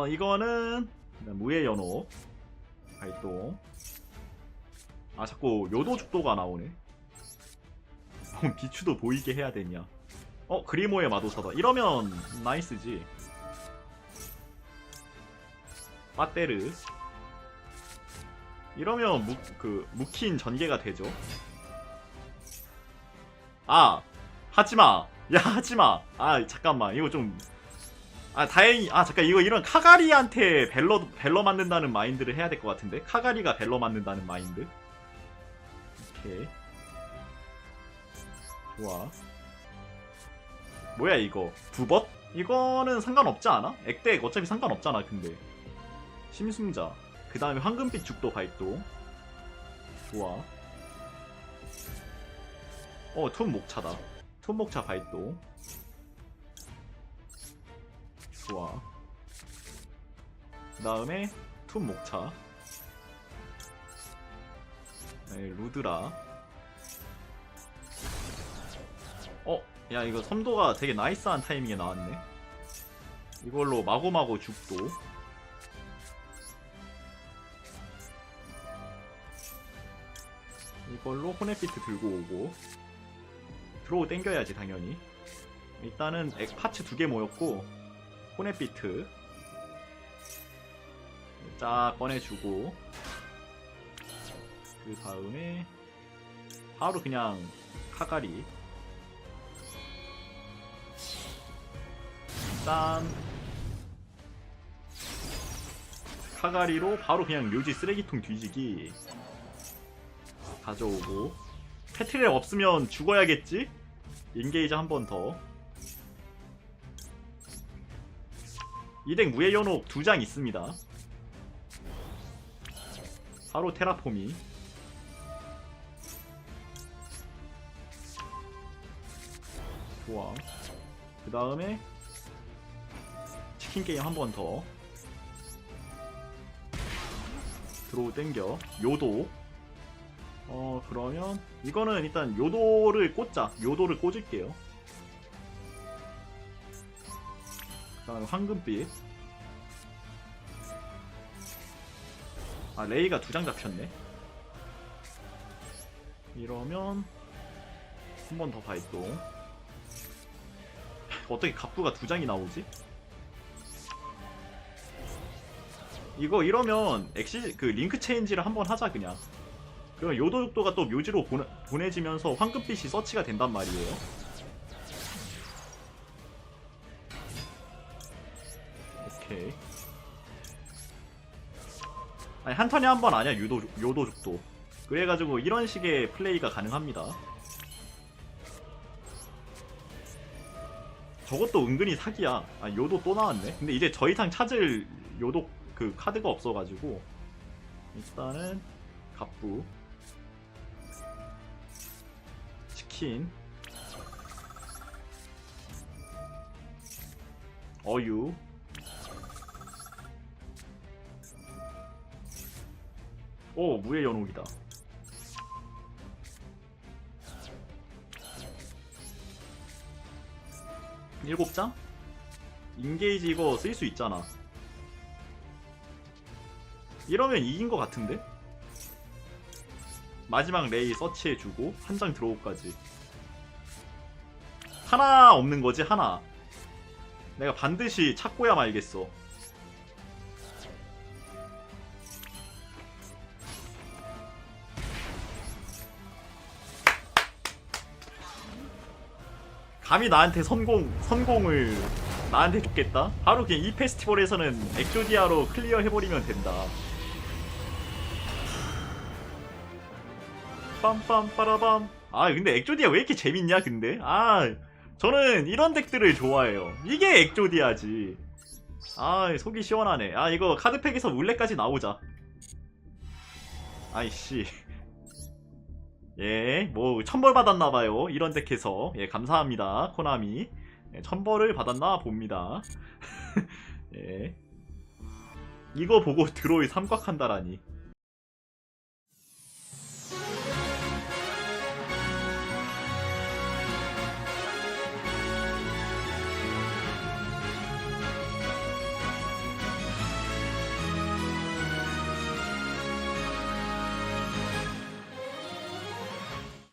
어 이거는 무의 연호 발동. 아 자꾸 요도 죽도가 나오네. 어, 비추도 보이게 해야 되냐. 어 그리모의 마도사다. 이러면 나이스지. 빠떼르. 이러면 무, 그 무킨 전개가 되죠. 아 하지마. 야 하지마. 아 잠깐만. 이거 좀 아 다행히 아 잠깐 이거 이런 카가리한테 벨러 벨러 맞는다는 마인드를 해야 될 것 같은데? 카가리가 벨러 맞는다는 마인드? 오케이. 좋아. 뭐야 이거? 부벗 이거는 상관없지 않아? 액덱 어차피 상관없잖아 근데. 심승자. 그 다음에 황금빛 죽도 발동. 좋아. 어툰 목차다. 툰 목차 발동 좋아. 그 다음에 툰 목차. 네, 루드라. 어, 야 이거 섬도가 되게 나이스한 타이밍에 나왔네. 이걸로 마구마구 죽도. 이걸로 호넷비트 들고 오고 드로우 땡겨야지 당연히 일단은 액 파츠 두 개 모였고 호넷비트. 쫙 꺼내주고. 그 다음에 바로 그냥 카가리. 짠. 카가리로 바로 그냥 묘지 쓰레기통 뒤지기. 가져오고. 패트랙 없으면 죽어야겠지? 인게이지 한 번 더. 이덱 무의 연옥 두 장 있습니다. 바로 테라포미. 좋아. 그 다음에 치킨 게임 한 번 더. 드로우 땡겨. 요도. 어 그러면 이거는 일단 요도를 꽂자 요도를 꽂을게요 다음에 황금빛 아 레이가 두 장 잡혔네 이러면 한 번 더 발동 어떻게 갑부가 두 장이 나오지? 이거 이러면 엑시 그 링크 체인지를 한번 하자 그냥 그럼 요도 속도가 또 묘지로 보내, 보내지면서 황금빛이 서치가 된단 말이에요. 오케이. 아니 한 턴에 한 번 아니야 유도 요도 죽도. 그래가지고 이런 식의 플레이가 가능합니다. 저것도 은근히 사기야. 아 요도 또 나왔네. 근데 이제 더 이상 찾을 요도 그 카드가 없어가지고 일단은 갑부 치킨 어유 오 무의 연옥이다. 일곱 장? 인게이지 이거 쓸 수 있잖아. 이러면 이긴 것 같은데? 마지막 레이 서치해주고 한장 드로우까지. 하나 없는 거지 하나. 내가 반드시 찾고야 말겠어 감히 나한테 선공 선공을 나한테 줬겠다? 바로 그냥 이 페스티벌에서는 엑조디아로 클리어 해버리면 된다. 빰빰 빠라밤. 아 근데 엑조디아 왜 이렇게 재밌냐 근데? 아 저는 이런 덱들을 좋아해요. 이게 엑조디아지. 아 속이 시원하네. 아 이거 카드팩에서 울레까지 나오자. 아이씨 예 뭐 천벌 받았나 봐요. 이런 덱에서. 예 감사합니다 코나미. 예, 천벌을 받았나 봅니다. 예. 이거 보고 드로이 삼각한다라니